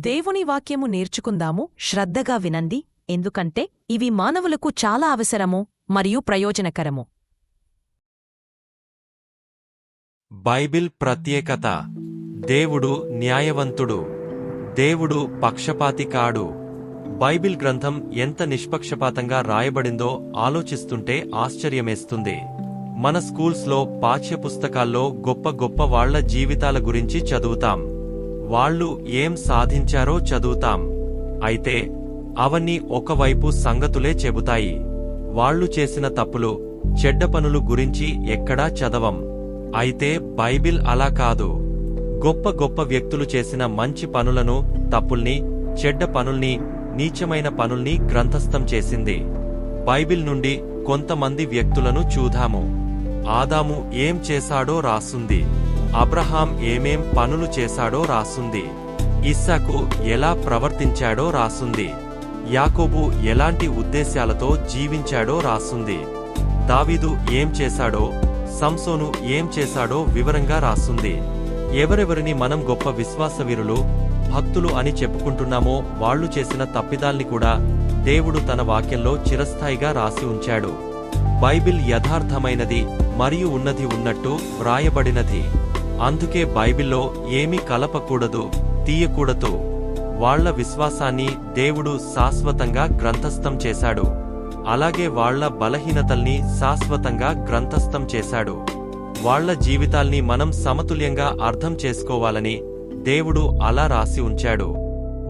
దేవుని వాక్యము నేర్చుకుందాము. శ్రద్ధగా వినండి. ఎందుకంటే ఇవి మానవులకు చాలా అవసరము మరియు ప్రయోజనకరము. బైబిల్ ప్రత్యేకత. దేవుడు న్యాయవంతుడు. దేవుడు పక్షపాతి కాడు బైబిల్ గ్రంథం ఎంత నిష్పక్షపాతంగా రాయబడిందో ఆలోచిస్తుంటే ఆశ్చర్యమేస్తుంది. మన స్కూల్స్లో పాఠ్యపుస్తకాల్లో గొప్ప గొప్ప వాళ్ళ జీవితాల గురించి చదువుతాం. వాళ్ళు ఏం సాధించారో చదువుతాం. అయితే అవన్నీ ఒకవైపు సంగతులే చెబుతాయి. వాళ్ళు చేసిన తప్పులు చెడ్డ పనులు గురించి ఎక్కడా చదవం. అయితే బైబిల్ అలా కాదు. గొప్ప గొప్ప వ్యక్తులు చేసిన మంచి పనులను తప్పుల్ని చెడ్డ పనుల్ని నీచమైన పనుల్ని గ్రంథస్థం చేసింది. బైబిల్ నుండి కొంతమంది వ్యక్తులను చూదాము ఆదాము ఏం చేశాడో రాసుంది. అబ్రహాం ఏమేం పనులు చేశాడో రాసుంది. ఇస్సాకు ఎలా ప్రవర్తించాడో రాసుంది. యాకోబు ఎలాంటి ఉద్దేశాలతో జీవించాడో రాసుంది. దావీదు ఏం చేశాడో సంసోను ఏం చేశాడో వివరంగా రాసుంది. ఎవరెవరిని మనం గొప్ప విశ్వాసవీరులు భక్తులు అని చెప్పుకుంటున్నామో వాళ్ళు చేసిన తప్పిదాల్ని కూడా దేవుడు తన వాక్యంలో చిరస్థాయిగా రాసి ఉంచాడు. బైబిల్ యథార్థమైనది మరియు ఉన్నది ఉన్నట్టు వ్రాయబడినది అందుకే బైబిల్లో ఏమీ కలపకూడదు తీయకూడదు. వాళ్ళ విశ్వాసాన్ని దేవుడు శాశ్వతంగా గ్రంథస్థం చేశాడు. అలాగే వాళ్ళ బలహీనతల్ని శాశ్వతంగా గ్రంథస్థం చేశాడు. వాళ్ళ జీవితాల్ని మనం సమతుల్యంగా అర్థం చేసుకోవాలని దేవుడు అలా రాసి ఉంచాడు.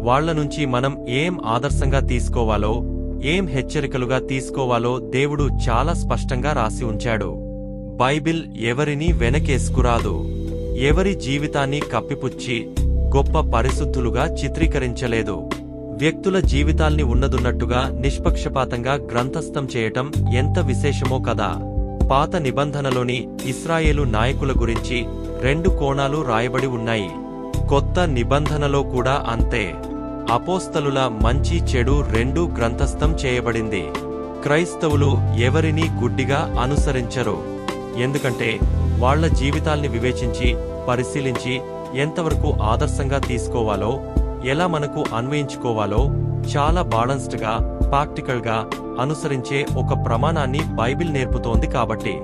వాళ్ళ నుంచి మనం ఏం ఆదర్శంగా తీసుకోవాలో ఏం హెచ్చరికలుగా తీసుకోవాలో దేవుడు చాలా స్పష్టంగా రాసి ఉంచాడు. బైబిల్ ఎవరినీ వెనకేసుకురాదు. ఎవరి జీవితాన్ని కప్పిపుచ్చి గొప్ప పరిశుద్ధులుగా చిత్రీకరించలేదు. వ్యక్తుల జీవితాల్ని ఉన్నదున్నట్టుగా నిష్పక్షపాతంగా గ్రంథస్థం చేయటం ఎంత విశేషమో కదా. పాత నిబంధనలోని ఇస్రాయేలు నాయకుల గురించి రెండు కోణాలు రాయబడి ఉన్నాయి. కొత్త నిబంధనలో కూడా అంతే. అపోస్తలుల మంచి చెడు రెండూ గ్రంథస్థం చేయబడింది. క్రైస్తవులు ఎవరినీ గుడ్డిగా అనుసరించరు. ఎందుకంటే వాళ్ళ జీవితాల్ని వివేచించి పరిశీలించి ఎంతవరకు ఆదర్శంగా తీసుకోవాలో ఎలా మనకు అన్వయించుకోవాలో చాలా బాలన్స్డ్గా ప్రాక్టికల్గా అనుసరించే ఒక ప్రమాణాన్ని బైబిల్ నేర్పుతోంది కాబట్టి.